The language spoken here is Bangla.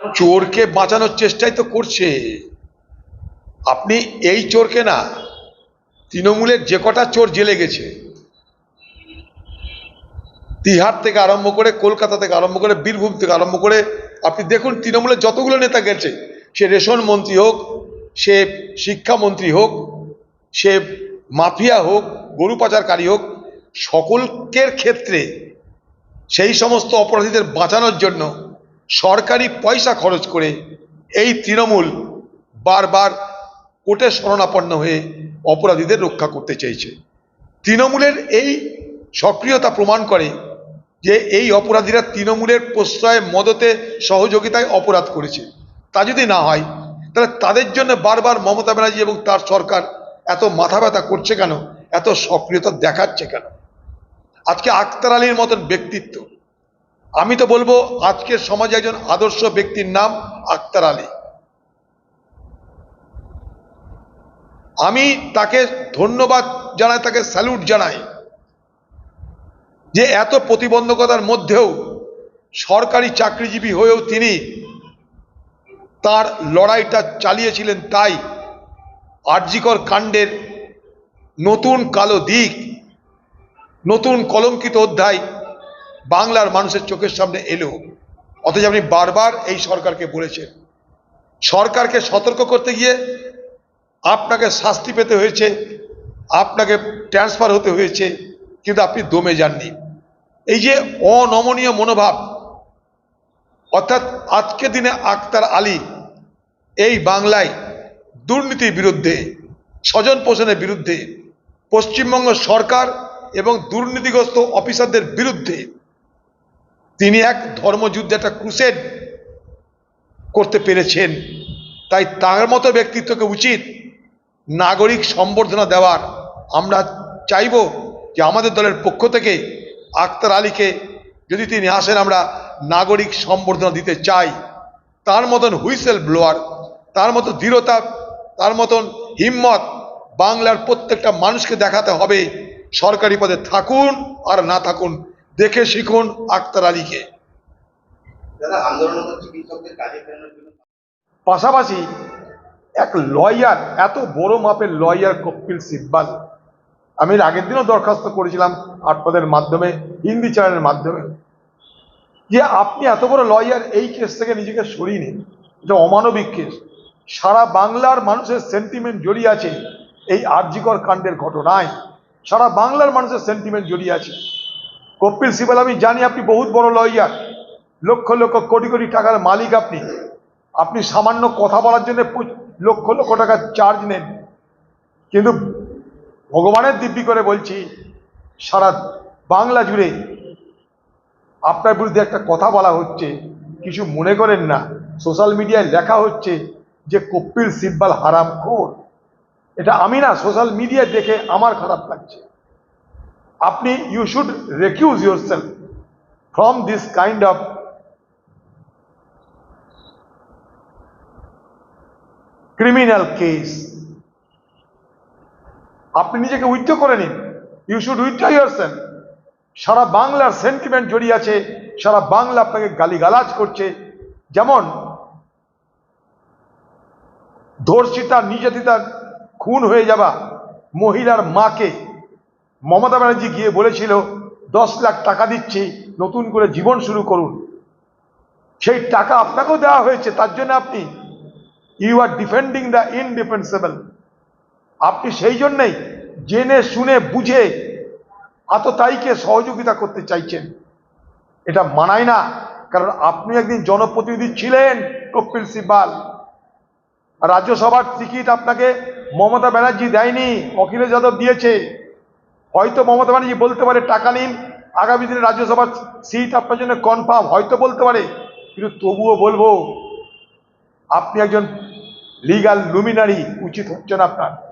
চোরকে বাঁচানোর চেষ্টাই তো করছে। আপনি এই চোরকে না, তৃণমূলের যে কটা চোর জেলে গেছে, তিহার থেকে আরম্ভ করে, কলকাতা থেকে আরম্ভ করে, বীরভূম থেকে আরম্ভ করে, আপনি দেখুন তৃণমূলের যতগুলো নেতা গেছে, সে রেশন মন্ত্রী হোক, সে শিক্ষামন্ত্রী হোক, সে মাফিয়া হোক, গরু পাচারকারী হোক, সকলকের ক্ষেত্রে সেই সমস্ত অপরাধীদের বাঁচানোর জন্য সরকারি পয়সা খরচ করে এই তৃণমূল বারবার কোর্টে শরণাপন্ন হয়ে অপরাধীদের রক্ষা করতে চেয়েছে। তৃণমূলের এই সক্রিয়তা প্রমাণ করে যে এই অপরাধীরা তৃণমূলের প্রশ্রয় মদতে সহযোগিতায় অপরাধ করেছে। তা যদি না হয়, তাহলে তাদের জন্য বারবার মমতা ব্যানার্জি এবং তার সরকার এত মাথা ব্যথা করছে কেন? এত সক্রিয়তা দেখাচ্ছে কেন? আজকে আক্তার আলীর মতন ব্যক্তিত্ব আমি তো বলব, আজকের সমাজে একজন আদর্শ ব্যক্তির নাম আক্তার আলী। আমি তাকে ধন্যবাদ জানাই, তাকে স্যালুট জানাই যে এত প্রতিবন্ধকতার মধ্যেও সরকারি চাকরিজীবী হয়েও তিনি তার লড়াইটা চালিয়েছিলেন তাই আরজিকর কাণ্ডের নতুন কালো দিক, নতুন কলঙ্কিত অধ্যায় বাংলার মানুষের চোখের সামনে এলো। অথচ আপনি বারবার এই সরকারকে বলেছেন। সরকারকে সতর্ক করতে গিয়ে আপনাকে শাস্তি পেতে হয়েছে, আপনাকে ট্রান্সফার হতে হয়েছে, কিন্তু আপনি দমে যাননি। এই যে অনমনীয় মনোভাব, অর্থাৎ আজকে দিনে আক্তার আলী এই বাংলায় দুর্নীতির বিরুদ্ধে, স্বজন পোষণের বিরুদ্ধে, পশ্চিমবঙ্গ সরকার এবং দুর্নীতিগ্রস্ত অফিসারদের বিরুদ্ধে তিনি এক ধর্মযুদ্ধে একটা ক্রুসেড করতে পেরেছেন। তাই তার মতো ব্যক্তিত্বকে উচিত নাগরিক সম্বর্ধনা দেওয়ার। আমরা চাইব যে আমাদের দলের পক্ষ থেকে আক্তার আলীকে যদি তিনি আসেন, আমরা নাগরিক সম্বর্ধনা দিতে চাই। তার মতন হুইসেল ব্লোয়ার, তার মতো দৃঢ়তা, তার মতন হিম্মত বাংলার প্রত্যেকটা মানুষকে দেখাতে হবে। সরকারি পদে থাকুন আর না থাকুন দেখে শিখুন আক্তার আলীকে। পাশাপাশি এক লয়ার এত বড় মাপের লয়ার কপিল সিব্বাল। আমি আগের দিনও দরখাস্ত করেছিলাম আপনাদের মাধ্যমে হিন্দি চ্যানেলের মাধ্যমে। যে আপনি এত বড় লয়ার এই কেস থেকে নিজেকে সরিয়ে নিন। এটা অমানবিক কেস। সারা বাংলার মানুষের সেন্টিমেন্ট জড়িয়ে আছে এই আর্যিকর কাণ্ডের ঘটনায়। সারা বাংলার মানুষের সেন্টিমেন্ট জড়িয়ে আছে। কপিল সিবাল, আমি জানি আপনি বহুত বড় লয়ার লক্ষ লক্ষ কোটি কোটি টাকার মালিক আপনি। আপনি সামান্য কথা বলার জন্য লক্ষ লক্ষ টাকা চার্জ নেন। কিন্তু ভগবানের দিব্যি করে বলছি, সারা বাংলা জুড়ে আপনার বিরুদ্ধে একটা কথা বলা হচ্ছে। কিছু মনে করেন না। সোশ্যাল মিডিয়ায় লেখা হচ্ছে যে কপিল সিব্বাল হারাম খোর এটা আমি না সোশ্যাল মিডিয়ায় দেখে আমার খারাপ লাগছে। আপনি you should recuse yourself from this kind of criminal case আপনি নিজেকে উইথড্র করে নিন। ইউ শুড উইথড্র ইউর সারা বাংলার সেন্টিমেন্ট জড়িয়ে আছে। সারা বাংলা আপনাকে গালিগালাজ করছে। যেমন, ধর্ষিতা নির্যাতিতার খুন হয়ে যাওয়া মহিলার মাকে মমতা ব্যানার্জি গিয়ে বলেছিল, দশ লাখ টাকা দিচ্ছি, নতুন করে জীবন শুরু করুন। সেই টাকা আপনাকেও দেওয়া হয়েছে, তার জন্য আপনি you are defending the indefensible আপনি সেই জন্যেই জেনে শুনে বুঝে আততায়ীকে সহযোগিতা করতে চাইছেন। এটা মানায় না, কারণ আপনি একদিন জনপ্রতিনিধি ছিলেন কপিল সিব্বাল। রাজ্যসভার টিকিট আপনাকে মমতা ব্যানার্জি দেয়নি, অখিলেশ যাদব দিয়েছে। হয়তো মমতা ব্যানার্জি বলতে পারে, টাকা নিন, আগামী দিনে রাজ্যসভার সিট আপনার জন্য কনফার্ম হয়তো বলতে পারে। কিন্তু তবুও বলব, আপনি একজন লিগাল লুমিনারি উচিত হচ্ছে না আপনার।